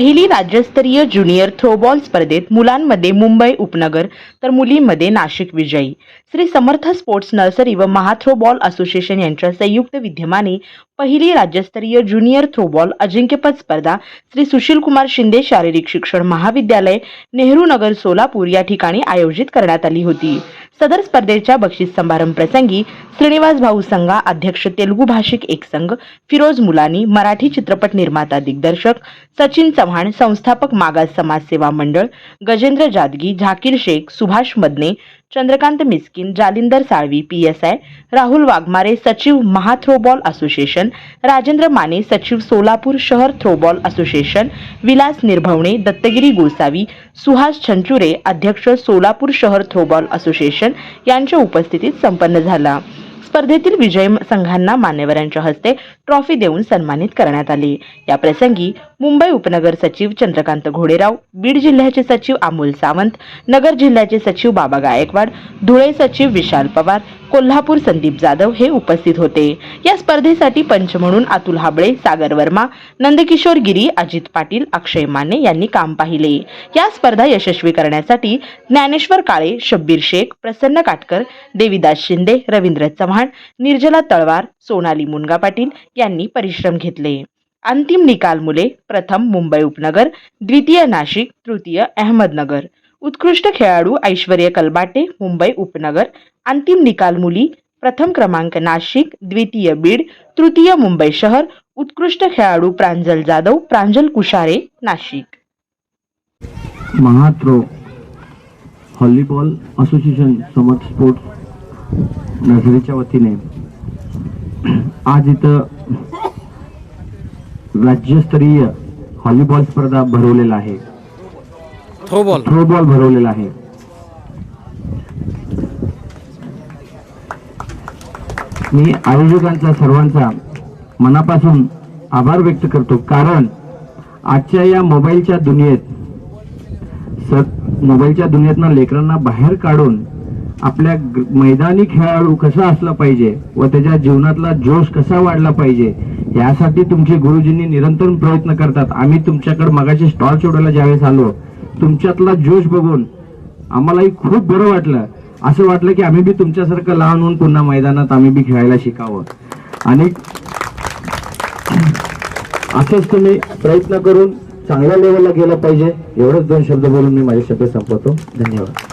पहिली राज्यस्तरीय junior throwball स्पर्धेत मुलांमध्ये मुंबई उपनगर तर मुलींमध्ये नाशिक विजयी. श्री समर्थ स्पोर्ट्स नर्सरी व महाथ्रोबॉल असोसिएशन यांच्या संयुक्त विद्यमाने पहिली राज्यस्तरीय ज्युनियर थ्रोबॉल अजिंक्यपद स्पर्धा श्री सुशीलकुमार शिंदे शारीरिक शिक्षण महाविद्यालय नेहरू नगर सोलापूर या ठिकाणी आयोजित करण्यात आली होती. सदर स्पर्धेच्या बक्षीस समारंभ प्रसंगी श्रीनिवास भाऊ संघा अध्यक्ष तेलुगू भाषिक एक संघ फिरोज मुलानी मराठी चित्रपट निर्माता दिग्दर्शक सचिन चव्हाण संस्थापक मागास समाज सेवा मंडळ Gajendra Jadgi Zakir Shaikh Subhash Madane Chandrakant Miskin Jalindar Salvi P S I Rahul Waghmare सचिव महा थ्रोबॉल असोसिएशन राजेंद्र माने सचिव सोलापूर शहर थ्रोबॉल असोसिएशन विलास निर्भवणे दत्तगिरी गोसावी सुहास छंचुरे अध्यक्ष सोलापूर शहर थ्रोबॉल असोसिएशन यांच्या उपस्थितीत संपन्न झाला. स्पर्धेतील विजयी संघांना मान्यवरांच्या हस्ते ट्रॉफी देऊन सन्मानित करण्यात आली. या प्रसंगी मुंबई उपनगर सचिव चंद्रकांत घोडेराव बीड जिल्ह्याचे सचिव अमोल सावंत नगर जिल्ह्याचे सचिव बाबा गायकवाड धुळे सचिव विशाल पवार कोल्हापूर संदीप जाधव हे उपस्थित होते. या स्पर्धेसाठी पंच म्हणून अतुल हाबळे सागर वर्मा नंदकिशोर गिरी अजित पाटील अक्षय माने यांनी काम पाहिले. या स्पर्धा यशस्वी करण्यासाठी ज्ञानेश्वर काळे शब्बीर शेख प्रसन्न काटकर देविदास शिंदे रवींद्र चव्हाण निर्जला तळवार सोनाली मुनगा पाटील यांनी परिश्रम घेतले. अंतिम निकाल मुले प्रथम मुंबई उपनगर द्वितीय नाशिक तृतीय अहमदनगर. उत्कृष्ट खेळाडू ऐश्वर्य कलबाटे मुंबई उपनगर अंतिम निकाल मुली प्रथम क्रमांक नाशिक द्वितीय बीड तृतीय मुंबई शहर उत्कृष्ट खेळाडू प्रांजल जाधव प्रांजल कुशारे नाशिक. महाथ्रो हॉलीबॉल असोसिएशन समर्थ स्पोर्ट्स नर्सरीच्या वतीने आज इथं राज्यस्तरीय हॉलीबॉल स्पर्धा भरवलेला आहे. थ्रोबॉल. थ्रोबॉल भरवलेला आहे. मी आयोजकांचा सर्वांचा मनापासून आभार व्यक्त करतो. कारण आजच्या या मोबाईलच्या दुनियेत सत मोबाईलच्या दुनियेतनं लेकरांना बाहेर काढून आपल्या मैदानी खेळाडू कसा असला पाहिजे व त्याच्या जीवनातला जोश कसा वाढला पाहिजे यासाठी तुमचे गुरुजींनी निरंतर प्रयत्न करतात. आम्ही तुमच्याकडे मगाशी स्टॉल सोडायला ज्यावेळेस आलो तुमच्यातला जोश बघून आम्हालाही खूप बरं वाटलं. असं वाटलं की आम्ही बी तुमच्यासारखं लहान होऊन पुन्हा मैदानात आम्ही बी खेळायला शिकावं. आणि असंच तुम्ही प्रयत्न करून चांगल्या लेवलला गेलं पाहिजे. एवढंच दोन शब्द बोलून मी माझे शब्द संपवतो. धन्यवाद.